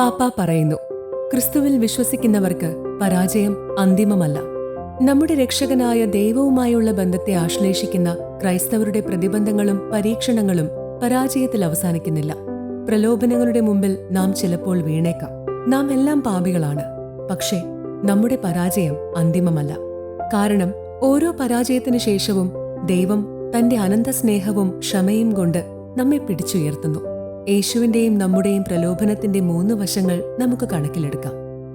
പാപ്പ പറയുന്നു ക്രിസ്തുവിൽ വിശ്വസിക്കുന്നവർക്ക് പരാജയം അന്തിമമല്ല. നമ്മുടെ രക്ഷകനായ ദൈവവുമായുള്ള ബന്ധത്തെ ആശ്ലേഷിക്കുന്ന ക്രൈസ്തവരുടെ പ്രതിബന്ധങ്ങളും പരീക്ഷണങ്ങളും പരാജയത്തിൽ അവസാനിക്കുന്നില്ല. പ്രലോഭനങ്ങളുടെ മുമ്പിൽ നാം ചിലപ്പോൾ വീണേക്കാം. നാം എല്ലാം പാപികളാണ്. പക്ഷേ നമ്മുടെ പരാജയം അന്തിമമല്ല. കാരണം ഓരോ പരാജയത്തിനു ശേഷവും ദൈവം തന്റെ അനന്ത സ്നേഹവും ക്ഷമയും കൊണ്ട് നമ്മെ പിടിച്ചുയർത്തുന്നു. യേശുവിന്റെയും നമ്മുടെയും പ്രലോഭനത്തിന്റെ മൂന്ന് വശങ്ങൾ നമുക്ക് കണക്കിലെടുക്കാം.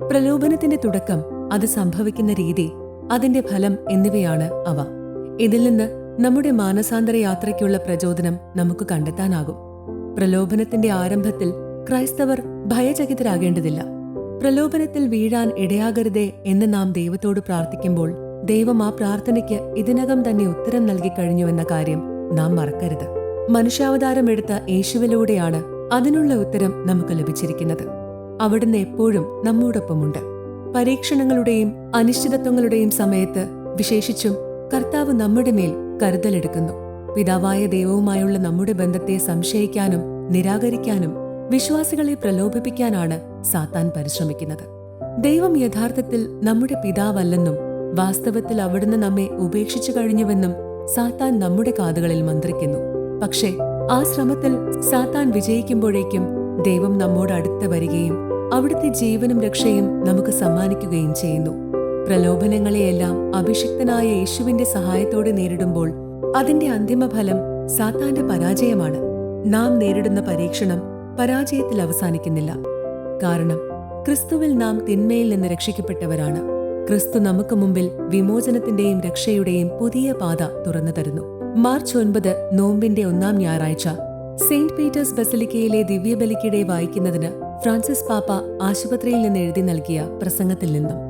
പ്രലോഭനത്തിന്റെ തുടക്കം അത് സംഭവിക്കുന്ന രീതി അതിന്റെ ഫലം എന്നിവയാണ് അവ. ഇതിൽ നിന്ന് നമ്മുടെ മാനസാന്തര യാത്രയ്ക്കുള്ള പ്രചോദനം നമുക്ക് കണ്ടെത്താനാകും. പ്രലോഭനത്തിന്റെ ആരംഭത്തിൽ ക്രൈസ്തവർ ഭയചകിതരാകേണ്ടതില്ല. പ്രലോഭനത്തിൽ വീഴാൻ ഇടയാകരുതേ എന്ന് നാം ദൈവത്തോട് പ്രാർത്ഥിക്കുമ്പോൾ ദൈവം ആ പ്രാർത്ഥനയ്ക്ക് ഇതിനകം തന്നെ ഉത്തരം നൽകിക്കഴിഞ്ഞുവെന്ന കാര്യം നാം മറക്കരുത്. മനുഷ്യാവതാരം എടുത്ത യേശുവിലൂടെയാണ് അതിനുള്ള ഉത്തരം നമുക്ക് ലഭിച്ചിരിക്കുന്നത്. അവിടുന്ന് എപ്പോഴും നമ്മോടൊപ്പമുണ്ട്. പരീക്ഷണങ്ങളുടെയും അനിശ്ചിതത്വങ്ങളുടെയും സമയത്ത് വിശേഷിച്ചും കർത്താവ് നമ്മുടെ മേൽ കരുതലെടുക്കുന്നു. പിതാവായ ദൈവവുമായുള്ള നമ്മുടെ ബന്ധത്തെ സംശയിക്കാനും നിരാകരിക്കാനും വിശ്വാസികളെ പ്രലോഭിപ്പിക്കാനാണ് സാത്താൻ പരിശ്രമിക്കുന്നത്. ദൈവം യഥാർത്ഥത്തിൽ നമ്മുടെ പിതാവല്ലെന്നും വാസ്തവത്തിൽ അവിടുന്ന് നമ്മെ ഉപേക്ഷിച്ചു കഴിഞ്ഞുവെന്നും സാത്താൻ നമ്മുടെ കാതുകളിൽ മന്ത്രിക്കുന്നു. പക്ഷേ ആ ശ്രമത്തിൽ സാത്താൻ വിജയിക്കുമ്പോഴേക്കും ദൈവം നമ്മോട് അടുത്ത് വരികയും അവിടുത്തെ ജീവനും രക്ഷയും നമുക്ക് സമ്മാനിക്കുകയും ചെയ്യുന്നു. പ്രലോഭനങ്ങളെയെല്ലാം അഭിഷിക്തനായ യേശുവിന്റെ സഹായത്തോടെ നേരിടുമ്പോൾ അതിന്റെ അന്തിമഫലം സാത്താന്റെ പരാജയമാണ്. നാം നേരിടുന്ന പരീക്ഷണം പരാജയത്തിൽ അവസാനിക്കുന്നില്ല. കാരണം ക്രിസ്തുവിൽ നാം തിന്മയിൽ നിന്ന് രക്ഷിക്കപ്പെട്ടവരാണ്. ക്രിസ്തു നമുക്ക് മുമ്പിൽ വിമോചനത്തിന്റെയും രക്ഷയുടെയും പുതിയ പാത തുറന്നു തരുന്നു. മാർച്ച് ഒൻപത് നോമ്പിന്റെ ഒന്നാം ഞായറാഴ്ച സെയിന്റ് പീറ്റേഴ്സ് ബസലിക്കയിലെ ദിവ്യബലിക്കിടെ വായിക്കുന്നതിന് ഫ്രാൻസിസ് പാപ്പ ആശുപത്രിയിൽ നിന്ന് എഴുതി നൽകിയ പ്രസംഗത്തിൽ നിന്നും.